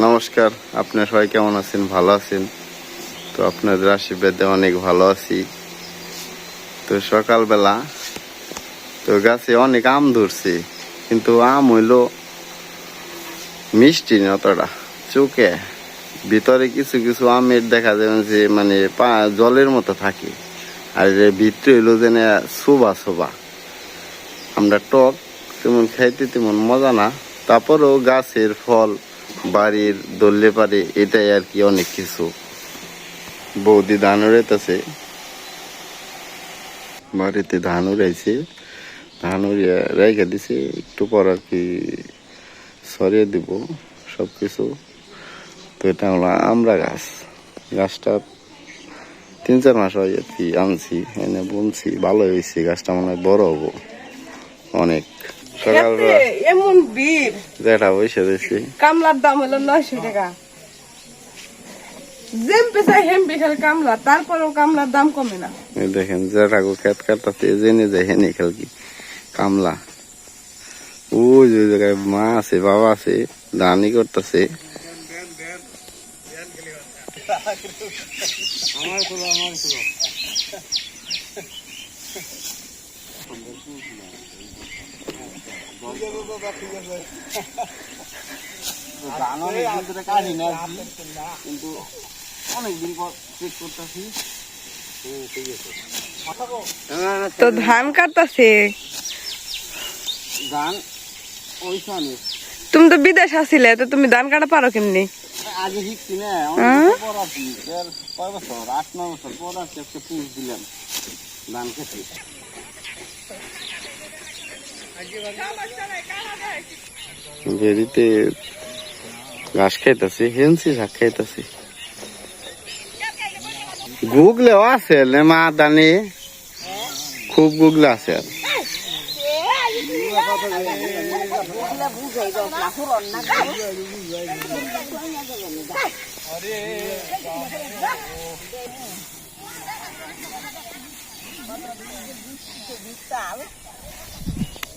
নমস্কার, আপনার সবাই কেমন আছেন? ভালো আছেন? তো আপনাদের আশীর্বাদে অনেক ভালো আছি। তো সকালবেলা, তো গাছে অনেক আম ধরছে, কিন্তু আম হইল মিষ্টি না অতটা, চোখে। ভিতরে কিছু কিছু আমের দেখা যায় যে মানে পা- জলের মতো থাকে, আর ভিতরে হইল যে না শোভা শোভা। আমরা টক, তেমন খাইতে তেমন মজা না, তারপরেও গাছের ফল বাড়ির দললে পারে এটাই আর কি অনেক কিছু। বৌদি ধান উড়াইতেছে। বাড়িতে ধান উড়াইছে। ধান উড়িয়ে রেখে দিছে। একটু পর আর কি সরিয়ে দিব সব কিছু তো এটা হলো আমরা গাছ। গাছটা তিন চার মাস হয় আর কি আনছি, এনে বুনছি। ভালো হয়েছে গাছটা মনে হয় বড় হব। অনেক। সকালবেলা। এমন বীর যেটা বসে কামলার দাম হলো নয়শো টাকা। পেশায় হেম কামলা তারপরেও কামলার দাম কমে না। এই দেখেন খেত কাটতে জেনে যায় হেনে খেল কি? কামলা। ওই যে জায়গায় মা আছে বাবা আছে ধানি করতেছে। কিন্তু অনেকদিন পর চেক করতেছি। তো ধান কাটতাছে? তুমি তো বিদেশ আসছিলে তো তুমি ধান কাটা পারো কেমনি? আগে শিখছি না হ্যাঁ? কয় বছর? আট নয় বছর পর আছি আজকে পুষ দিলাম ধান খেতে। বেরিতে ঘাস খাইতেছি হেনছি শাক খাইতেছি। গুগলেও আছে নে মা দানি। খুব গুগলে আছে। আর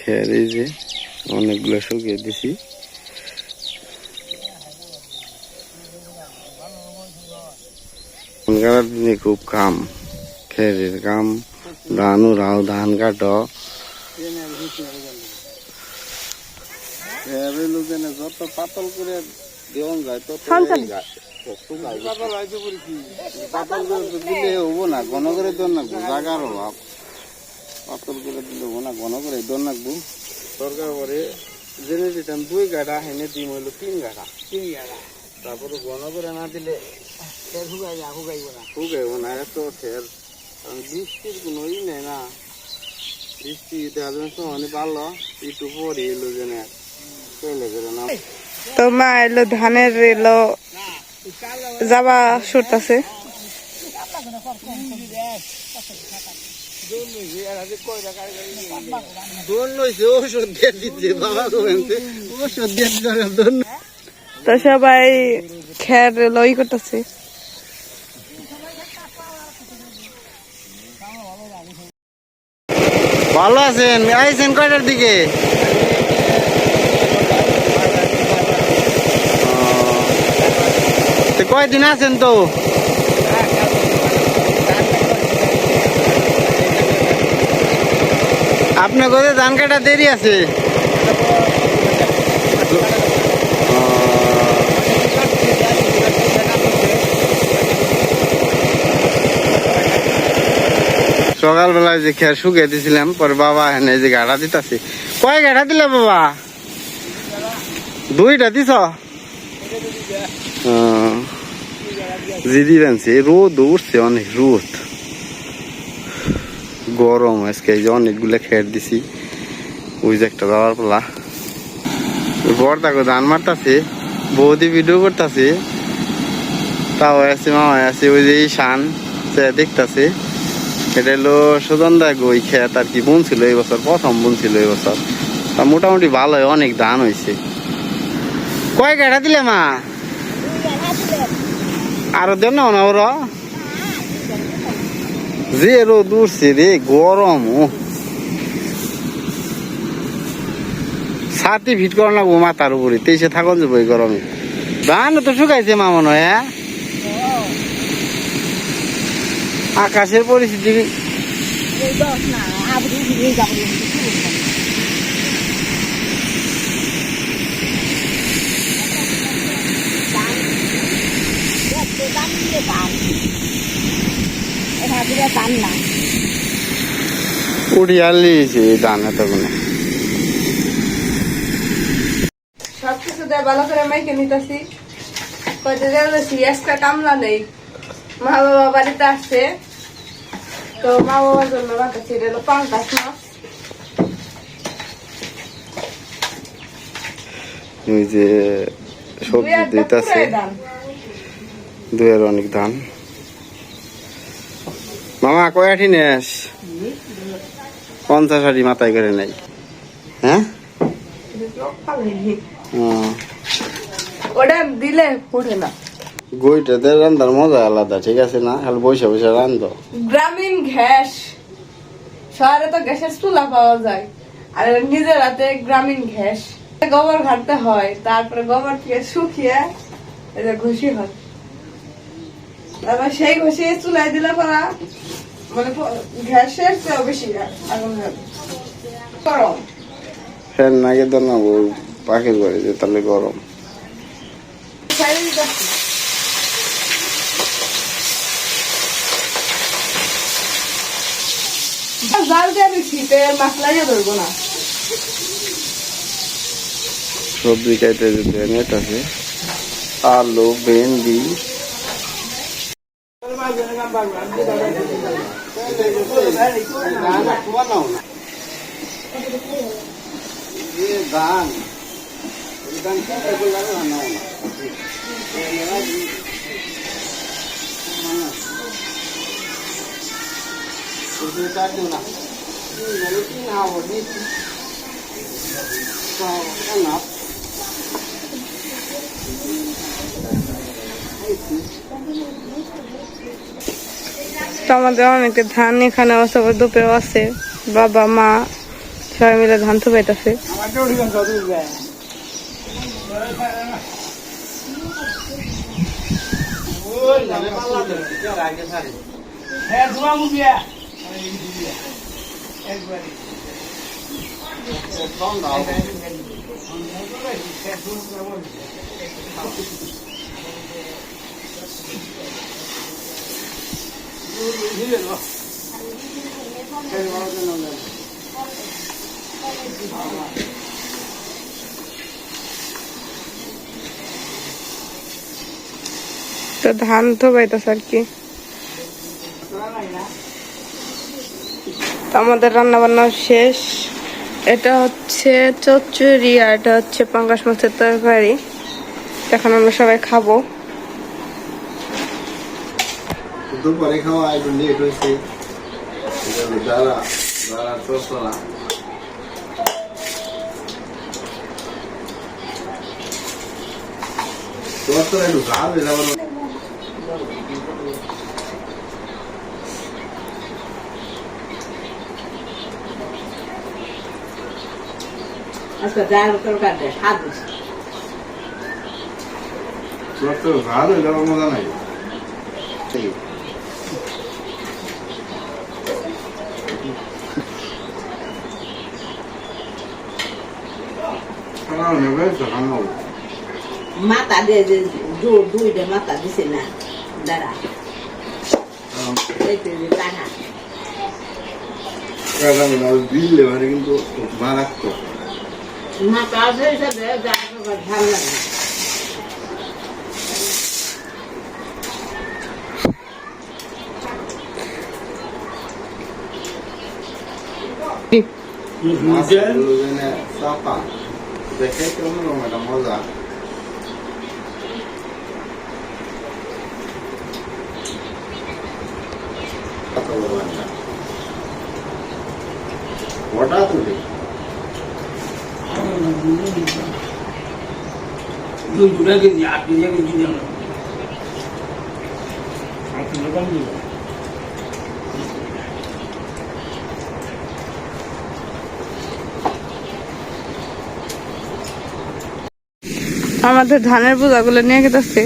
খের এই যে অনেকগুলো শুকিয়ে দিছি। এখনকার দিনে খুব কাম খেরের কাম। ধান উড়াও ধান কাটো। যত পাতল করে দেওয়ান যায় তত। পাতল করে তো দিলে হব না ঘন করে নাকবো জাগার অভাব। পাতল করে দিলে হব না ঘন করে দর নাকবো দরকার পরে জেনে দিতাম দুই গাড়া হেনে দিম হইল তিন গাড়া তিন গাড়া তারপরে ঘন করে না দিলে শুকাইব না এত ফের কারণ বৃষ্টির কোনো ই নেই না বৃষ্টি একটু পরে এলো যে না চলে গেলে না তো মা এলো ধানের এলো যাবা সরতাছে তো সবাই খের এলো ই করতেছে। ভালো আছেন? আইছেন কয়টার দিকে? কয়দিন আছেন তো? আপনার কোথায় ধান কাটা দেরি আছে। সকালবেলায় যে খেয়ার শুকিয়ে দিছিলাম, পরে বাবা এনে যে গাড়া দিতাছে। কয় গাড়া দিলে বাবা? দুইটা দিছ? জিদি জিরি বানছে, রোদ উঠছে, অনেক রোদ। গরম, আজকে এই যে অনেকগুলো খেট দিছি। ওই যে একটা যাওয়ার পালা। বড়দাকে ধান মারতাছে, বৌদি ভিডিও করতেছে। তাও আছে মামা আছে, ওই যে শান সে দেখতাছে। এটা হলো সুজন দা ওই খেত আর কি বুন ছিল এই বছর, প্রথম বুন ছিল এই বছর। তা মোটামুটি ভালো হয় অনেক ধান হয়েছে কয় গাড়া দিলে মা? আরও দেন না ওরা যে রোদ উঠছে রে গরম ও ছাতি ফিট করা লাগবো মাথার উপরে, তেইশে থাকুন যাব এই গরমে। ধান তো শুকাইছে মা মনে হ্যাঁ? আকাশের পরিস্থিতি এই সবকিছু দেয় ভালো করে মাইকে নিতেছি। কামলা নেই। মা বাবা বাড়িতে আসছে তো মা বাবার জন্য রাখাচ্ছি এটা হলো পাঙ্কাশ মাছ। ওই যে সবজি দিতেছে। দুয়ের অনেক ধান মামা কয়াটি নেস পঞ্চাশ আটি মাথায় করে নেই। হ্যাঁ? ওটা দিলে ফুটে না। গইটাতে রান্নার মজা আলাদা ঠিক আছে না? খালি বসে বসে রান্ধ। গ্রামীণ গ্যাস। শহরে তো গ্যাসের চুলা পাওয়া যায়। আর নিজের হাতে গ্রামীণ গ্যাস। গোবর ঘাটতে হয় তারপরে গোবর থেকে শুকিয়ে যে ঘুষি হয়। তারপর সেই ঘষি চুলাই দিলে পরা মানে গ্যাসের চেয়েও বেশি আগুন গরম। ফ্যান নাগে তো না ওই পাখির যে তাহলে গরম। জাল দিয়ে মাছ লাগিয়ে ধরবো না। সবজি খাইতে নেট আছে আলু ভেন্ডি গান গান চিন্তা করলে না Tôi ta đưa nào Đi là lúc nào mà đi Sao nó ngọt তো আমাদের অনেকে ধান এখানে আবার দুপেও আছে। বাবা মা সবাই মিলে ধান থুপাইতেছে তো ধান তো থুপাইতেছে আর কি। আমাদের রান্না বান্না শেষ। এটা হচ্ছে চচ্চড়ি আর এটা হচ্ছে পাঙ্গাস মাছের তরকারি। এখন আমরা সবাই খাব। দুপুরে খাওয়া একটু লেট হয়েছে দাঁড়া দাঁড়া চলা তো একটু গাল এলাম আজকে ডাল তরকারি স্বাদ বেশি তোমার তো গাল মজা নাই। মাথা দিয়ে যে দুইটা মাথা দিছে না দাঁড়া কিন্তু মারাত্মক মাথা আছে ভালো লাগে Mas, mas, mas, mas, কেমন একটা মজা কত বড় একটা। হঠাৎ উঠে দুই দুটা কেজি আট কেজি এক কেজি আমরা আট কিলো কম দিব আমাদের ধানের বোঝাগুলো নিয়ে গেছে।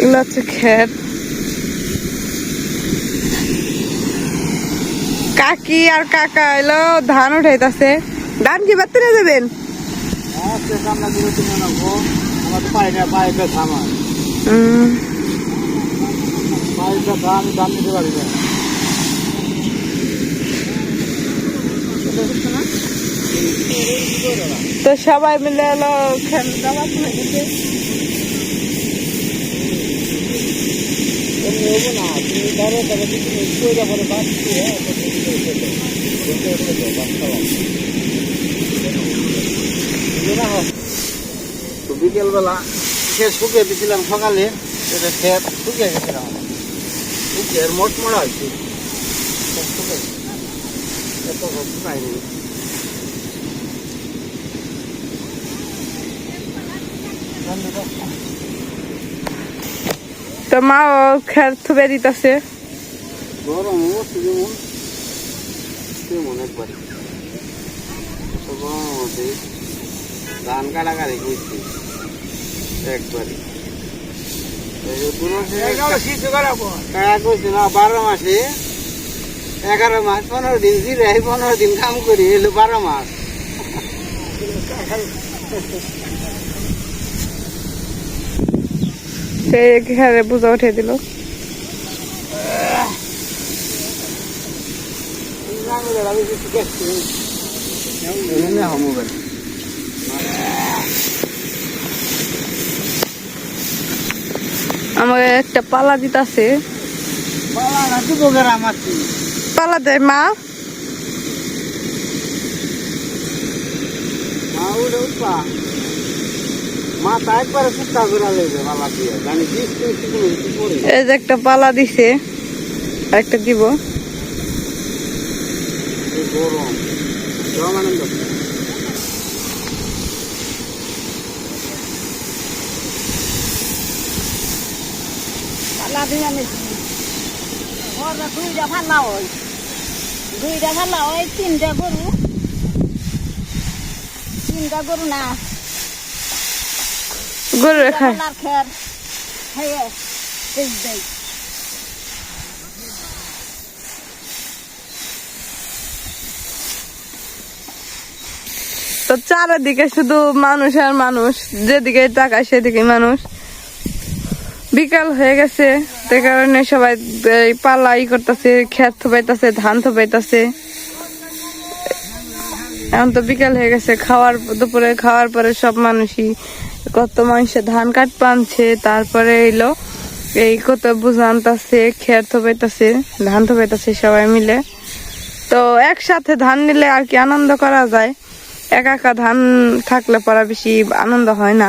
এগুলো হচ্ছে খের। কাকি আর কাকা এলো ধান উঠাইতেছে। ধান কি বাড়তে নিয়ে যাবেন আজকে তো সবাই মিলে এলো হ্যাঁ তো বিকেলবেলা খেয়ে শুকিয়ে দিয়েছিলাম সকালে সেটা খেয়ে শুকিয়ে গেছিলাম শুকিয়ে মোট মোড়া হয়েছে সব শুকিয়ে গেছে। এত সব শুকায়নি তো মা ও খের থুবে দিতেছে। ধান কাটাকাটি করছি একবারে এই যে দু মাসে কাটা করছি না বারো মাসে এগারো মাস পনেরো দিন জিরে পনেরো দিন কাম করি এলো বারো মাস। সে খেরে বোঝা উঠে দিল। আমাকে একটা পালা দিতেছে। পালা দেয় মা। মাথা এই যে একটা পালা দিছে আর একটা দিব পালা দিয়ে আনিছি দুইটা ভাল্লা হয়। দুইটা ভাল্লা হয় তিনটা গরু। তিনটা গরু না গরু খায় তো চারিদিকে শুধু মানুষ আর মানুষ যেদিকে তাকায় সেদিকে মানুষ। বিকাল হয়ে গেছে সে কারণে সবাই এই পালা ই করতেছে খেত থোপাইতেছে ধান থোপাইতেছে। এখন তো বিকাল হয়ে গেছে খাওয়ার দুপুরে খাওয়ার পরে সব মানুষই কত মানুষে ধান কাট পানছে তারপরে এলো, এই কত বুঝা আনতাছে খের থোপাইতেছে, ধান থোপাইতেছে সবাই মিলে। তো একসাথে ধান নিলে আর কি আনন্দ করা যায়। একা একা ধান থাকলে পরা বেশি আনন্দ হয় না।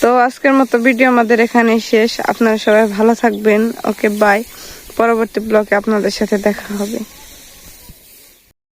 তো আজকের মতো ভিডিও আমাদের এখানে শেষ। আপনারা সবাই ভালো থাকবেন। ওকে বাই পরবর্তী ব্লগে আপনাদের সাথে দেখা হবে।